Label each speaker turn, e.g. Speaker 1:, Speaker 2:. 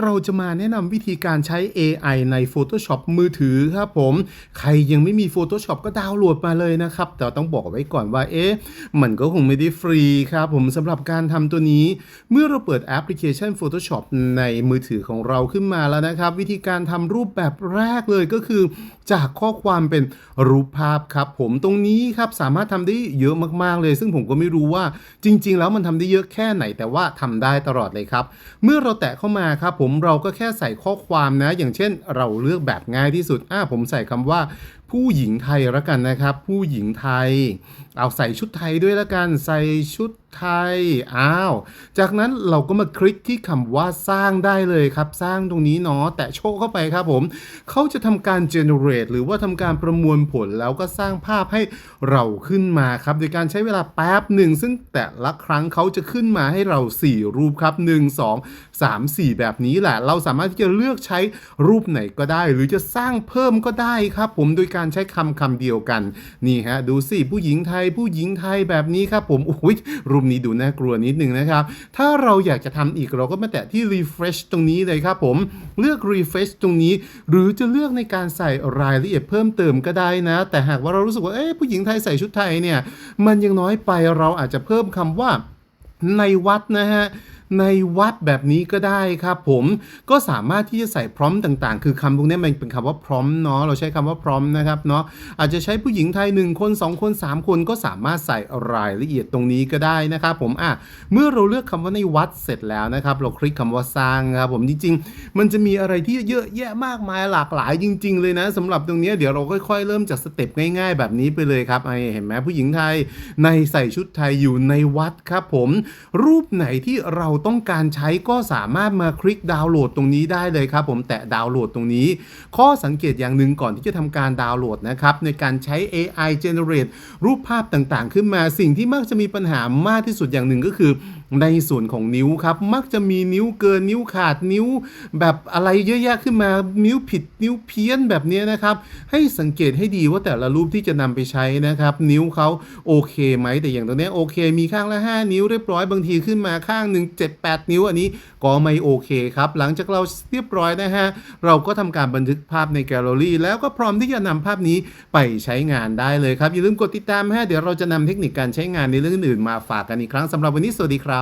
Speaker 1: เราจะมาแนะนำวิธีการใช้ AI ใน Photoshop มือถือครับผม ใครยังไม่มี Photoshop ก็ดาวน์โหลดมาเลยนะครับ แต่ต้องบอกไว้ก่อนว่า เอ๊ะ มันก็คงไม่ได้ฟรีครับผมสำหรับการทำตัวนี้ เมื่อเราเปิดแอปพลิเคชัน Photoshop ในมือถือของเราขึ้นมาแล้วนะครับ วิธีการทำรูปแบบแรกเลยก็คือ จากข้อความเป็นรูปภาพครับผมตรงนี้ครับสามารถทำได้เยอะมากๆเลย ซึ่งผมก็ไม่รู้ว่าจริง ๆ แล้วมันทำได้เยอะแค่ไหนแต่ว่าทำได้ตลอดเลยครับ เมื่อเราแตะเข้ามาครับผมเราก็แค่ใส่ข้อความนะ อย่างเช่นเราเลือกแบบง่ายที่สุดอ่าผมใส่คำว่า ผู้หญิงไทยละกันนะครับ ผู้หญิงไทย เอาใส่ชุดไทยด้วยละกัน ใส่ชุด ไทย อ้าว จากนั้นเราก็มาคลิกที่คำว่าสร้างได้เลยครับ สร้างตรงนี้เนาะ แตะโชว์เข้าไปครับผม เขาจะทำการ generate หรือว่าทำการประมวลผลแล้วก็สร้างภาพให้เราขึ้นมาครับ โดยการใช้เวลาแป๊บหนึ่ง ซึ่งแต่ละครั้งเขาจะขึ้นมาให้เรา 4 รูปครับ 1 2 3 4 แบบนี้แหละ เราสามารถที่จะเลือกใช้รูปไหนก็ได้ หรือจะสร้างเพิ่มก็ได้ครับ ผม โดยการใช้คำคำเดียวกัน นี่ฮะ ดูสิ ผู้หญิงไทย ผู้หญิงไทยแบบนี้ครับผมอุ้ยรูปนี้ดูน่ากลัวนิดนึงนะครับ ถ้าเราอยากจะทำอีกเราก็มาแตะที่ refresh ตรงนี้เลยครับผม เลือก refresh ตรงนี้ หรือจะเลือกในการใส่รายละเอียดเพิ่มเติมก็ได้นะ แต่หากว่าเรารู้สึกว่าเอ๊ะผู้หญิงไทยใส่ชุดไทยเนี่ย มันยังน้อยไปเราอาจจะเพิ่มคำว่าในวัดนะฮะ ในวัดแบบนี้ก็ได้ครับผมก็สามารถที่จะใส่พร้อมต่างๆ คือคำพวกนี้มันเป็นคำว่าพร้อมเนาะเราใช้คำว่าพร้อมนะครับเนาะอาจจะใช้ผู้หญิงไทย 1 คน 2 คน 3 คนก็สามารถใส่รายละเอียดตรงนี้ก็ได้นะครับผมอะเมื่อเราเลือกคำว่าในวัดเสร็จแล้วนะครับ เราคลิกคำว่าสร้างครับผมจริงๆ มันจะมีอะไรที่เยอะแยะมากมายหลากหลายจริง ๆ เลยนะสำหรับตรงนี้เดี๋ยวเราค่อยๆ เริ่มจากสเต็ปง่ายๆ แบบนี้ไปเลยครับไอเห็นไหมผู้หญิงไทยในใส่ชุดไทยอยู่ในวัดครับผมรูปไหนที่เราต้องการใช้ก็สามารถมาคลิกดาวน์โหลดตรงนี้ได้เลยครับผมแตะดาวน์โหลดตรงนี้ ข้อสังเกตอย่างหนึ่งก่อนที่จะทำการดาวน์โหลดนะครับในการใช้ AI generate รูปภาพต่างๆ ขึ้นมาสิ่งที่มักจะมีปัญหามากที่สุดอย่างหนึ่งก็คือ ในส่วนของนิ้วครับ มักจะมีนิ้วเกินนิ้วขาดนิ้ว แบบอะไรเยอะแยะขึ้นมา นิ้วผิดนิ้วเพี้ยนแบบนี้นะครับ ให้สังเกตให้ดีว่าแต่ละรูปที่จะนำไปใช้นะครับ นิ้วเขาโอเคไหมแต่อย่างตรงนี้โอเค มีข้างละ 5 นิ้วเรียบร้อยบางทีขึ้นมาข้างหนึ่ง7 8 นิ้วอันนี้ก็ไม่โอเคครับ หลังจากเราเรียบร้อยนะฮะเราก็ทำการบันทึกภาพในแกลเลอรี่ แล้วก็พร้อมที่จะนำภาพนี้ไปใช้งานได้เลยครับอย่าลืมกดติดตามฮะเดี๋ยวเราจะนำเทคนิคการใช้งานในเรื่องอื่นมาฝากกันอีกครั้งสำหรับวันนี้สวัสดีครับ